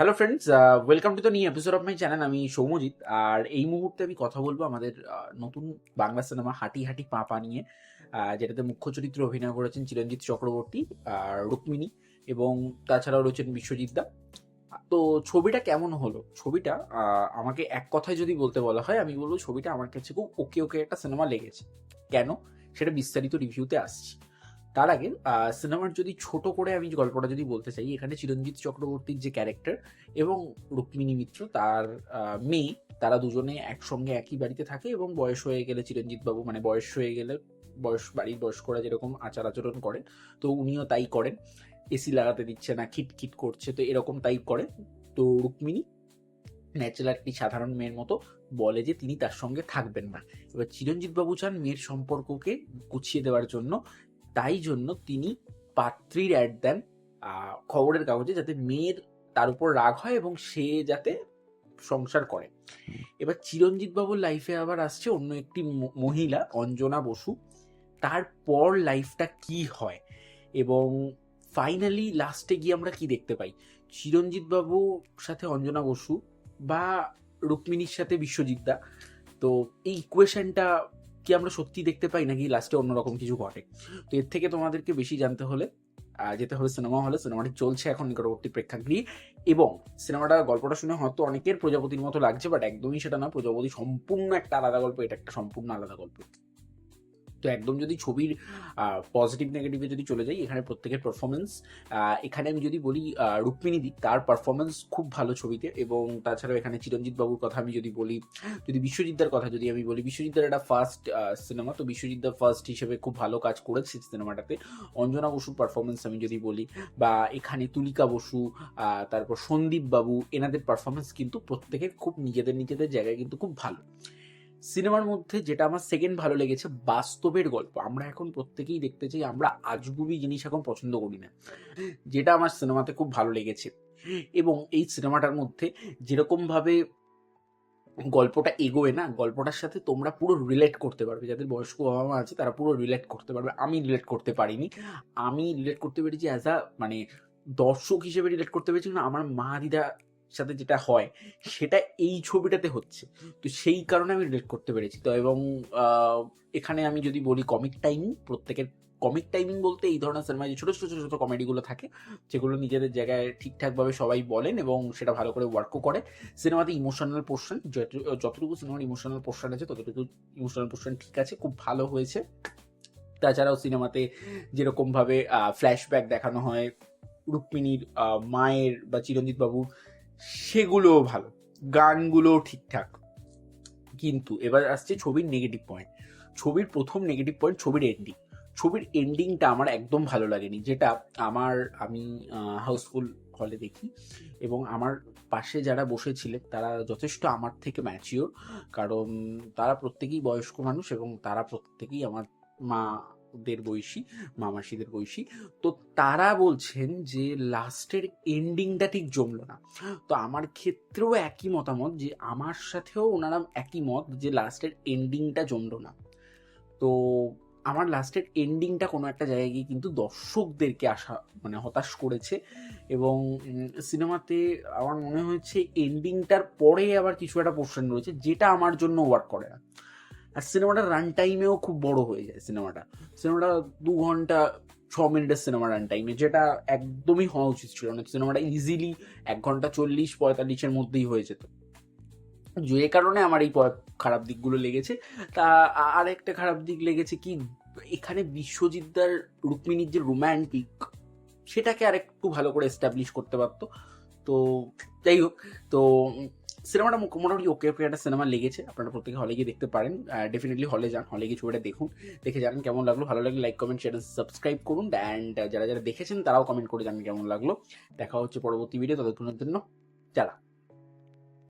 Hello friends welcome to the new episode of my channel আমি সৌমজিৎ। আর এই মুহূর্তে আমি কথা বলব আমাদের নতুন বাংলা সিনেমা হাঁটি হাঁটি পা পা নিয়ে। যেটাতে মুখ্য চরিত্রে অভিনয় করেছেন চিরঞ্জিত চক্রবর্তী আর রুক্মিণী এবং তাছাড়াও রয়েছেন বিশ্বজিৎ দা। তো ছবিটা কেমন হলো? ছবিটা আমাকে এক কথায় যদি বলতে বলা হয়, আমি বলব ছবিটা আমার কাছে খুব ওকে ওকে একটা সিনেমা লেগেছে। কেন? সেটা বিস্তারিত রিভিউতে আসছি। তার আগে সিনেমার যদি ছোট করে আমি গল্পটা যদি বলতে চাই, এখানে চিরঞ্জিত চক্রবর্তীর যে ক্যারেক্টার এবং রুক্মিণী মিত্র, তার মেয়ে, তারা দুজনে একসঙ্গে একই বাড়িতে থাকে এবং বয়স হয়ে গেলে চিরঞ্জিত বাবু মানে বয়স হয়ে গেলে বয়স, বাড়ির বয়স্করা যেরকম আচার আচরণ করেন, তো উনিও তাই করেন। এসি লাগাতে দিচ্ছে না, খিটখিট করছে, তো এরকম তাই করে। তো রুক্মিণী ন্যাচারাল একটি সাধারণ মেয়ের মতো বলে যে তিনি তার সঙ্গে থাকবেন না। এবার চিরঞ্জিত বাবু চান মেয়ের সম্পর্ককে গুছিয়ে দেওয়ার জন্য তাই জন্য তিনি পাত্রীর অ্যাড দেন খবরের কাগজে যাতে মেয়ের তার উপর রাগ হয় এবং সে যাতে সংসার করে। এবার চিরঞ্জিত বাবুর লাইফে আবার আসছে অন্য একটি মহিলা, অঞ্জনা বসু। তারপর লাইফটা কি হয়? এবং ফাইনালি লাস্টে গিয়ে আমরা কি দেখতে পাই? চিরঞ্জিত বাবুর সাথে অঞ্জনা বসু বা রুক্মিণীর সাথে বিশ্বজিৎ দা। তো এই ইকুয়েশনটা কি আমরা সত্যি দেখতে পাই নাকি লাস্টে অন্যরকম কিছু ঘটে? তো এর থেকে তোমাদেরকে বেশি জানতে হলে যেতে হবে সিনেমা হলে সিনেমাটি চলছে এখন নিকটবর্তী প্রেক্ষাগৃহ এবং সিনেমাটা গল্পটা শুনে হয়তো অনেকের প্রজাপতির মতো লাগছে বাট একদমই সেটা না, প্রজাপতি সম্পূর্ণ একটা আলাদা গল্প, এটা একটা সম্পূর্ণ আলাদা গল্প। তো একদম যদি ছবির পজিটিভ নেগেটিভে যদি চলে যাই, এখানে প্রত্যেকের পারফরমেন্স এখানে আমি যদি বলি রুক্মিণী দিক তার পারফরমেন্স খুব ভালো ছবিতে এবং তাছাড়াও এখানে চিরঞ্জিত বাবুর কথা আমি যদি বলি, যদি বিশ্বজিৎদার কথা যদি আমি বলি বিশ্বজিৎদার একটা ফার্স্ট সিনেমা তো বিশ্বজিৎদার ফার্স্ট হিসেবে খুব ভালো কাজ করেছে সিনেমাটাতে অঞ্জনা বসুর পারফরমেন্স আমি যদি বলি, বা এখানে তুলিকা বসু তারপর সন্দীপ বাবু, এনাদের পারফরমেন্স কিন্তু প্রত্যেকের খুব নিজেদের নিজেদের জায়গায় কিন্তু খুব ভালো। সিনেমার মধ্যে যেটা আমার সেকেন্ড ভালো লেগেছে, বাস্তবের গল্প। আমরা এখন প্রত্যেকেই দেখতে চাই, আমরা আজগুবি জিনিস এখন পছন্দ করি না। যেটা আমার সিনেমাতে খুব ভালো লেগেছে। এবং এই সিনেমাটার মধ্যে যেরকম ভাবে গল্পটা এগোয় না, গল্পটার সাথে তোমরা পুরো রিলেট করতে পারবে। যাদের বয়স্ক বাবা মা আছে, তারা পুরো রিলেট করতে পারবে। আমি রিলেট করতে পারিনি। আমি রিলেট করতে পেরেছি অ্যাজ আ মানে দর্শক হিসেবে রিলেট করতে পেরেছি না আমার মা দিদা সাথে যেটা হয়, সেটা এই ছবিটাতে হচ্ছে। তো সেই কারণে আমি রিলেট করতে পেরেছি। তো এবং এখানে আমি যদি বলি কমিক টাইমিং প্রত্যেকের কমিক টাইমিং বলতে এই ধরনের সিনেমায় যে ছোটো ছোটো ছোটো ছোটো কমেডিগুলো থাকে, যেগুলো নিজেদের জায়গায় ঠিকঠাকভাবে সবাই বলেন এবং সেটা ভালো করে ওয়ার্কও করে। সিনেমাতে ইমোশনাল পোর্শন যতটুকু সিনেমার ইমোশনাল পোর্শন আছে, ততটুকু ইমোশনাল পোর্শন ঠিক আছে, খুব ভালো হয়েছে। তাছাড়াও সিনেমাতে যেরকমভাবে ফ্ল্যাশব্যাক দেখানো হয়, রুক্মিণীর মায়ের বা চিরঞ্জিত বাবুর সেগুলোও ভালো, গানগুলোও ঠিকঠাক। কিন্তু এবার আসছে ছবির নেগেটিভ পয়েন্ট ছবির প্রথম নেগেটিভ পয়েন্ট ছবির এন্ডিং ছবির এন্ডিংটা আমার একদম ভালো লাগেনি, যেটা আমার, আমি হাউসফুল হলে দেখি এবং আমার পাশে যারা বসেছিলেন, তারা যথেষ্ট আমার থেকে ম্যাচিওর কারণ তারা প্রত্যেকেই বয়স্ক মানুষ এবং তারা প্রত্যেকেই আমার মাদের বয়সী, মামাসিদের বয়সী। তো তারা বলছেন যে লাস্টের এন্ডিংটা ঠিক জমলো না। তো আমার ক্ষেত্রেও একই মতামত যে আমার সাথেও ওনারা একই মত যে লাস্টের এন্ডিংটা জমলো না। তো আমার লাস্টের এন্ডিংটা কোনো একটা জায়গায় গিয়ে কিন্তু দর্শকদেরকে আসা মানে হতাশ করেছে এবং সিনেমাতে আমার মনে হয়েছে এন্ডিংটার পরে আবার কিছু একটা পোর্শন রয়েছে যেটা আমার জন্য ওয়ার্ক করে না। আর সিনেমাটা রান টাইমেও খুব বড় হয়ে যায় সিনেমাটা। সিনেমাটা দু ঘণ্টা, ছ মিনিটের সিনেমা রান টাইমে যেটা একদমই হওয়া উচিত ছিল না। সিনেমাটা ইজিলি এক ঘণ্টা চল্লিশ, পঁয়তাল্লিশের মধ্যেই হয়ে যেত। যে কারণে আমার এই খারাপ দিকগুলো লেগেছে। তা আর একটা খারাপ দিক লেগেছে কি, এখানে বিশ্বজিৎদার রুক্মিণীর যে রোম্যান্টিক সেটাকে আর একটু ভালো করে এস্টাবলিশ করতে পারতো। তো যাই হোক, তো সিনেমাটা মোটামুটি ওকে একটা সিনেমা লেগেছে। আপনারা প্রত্যেকে হলে গিয়ে দেখতে পারেন। ডেফিনেটলি হলে যান হলে গিয়ে ছবিটা দেখুন। দেখে জানেন কেমন লাগল। ভালো লাগলে লাইক কমেন্ট শেয়ার সাবস্ক্রাইব করুন। অ্যান্ড যারা যারা দেখেছেন, তারাও কমেন্ট করে জানেন কেমন লাগল। দেখা হচ্ছে পরবর্তী ভিডিও ততক্ষণের জন্য, যারা।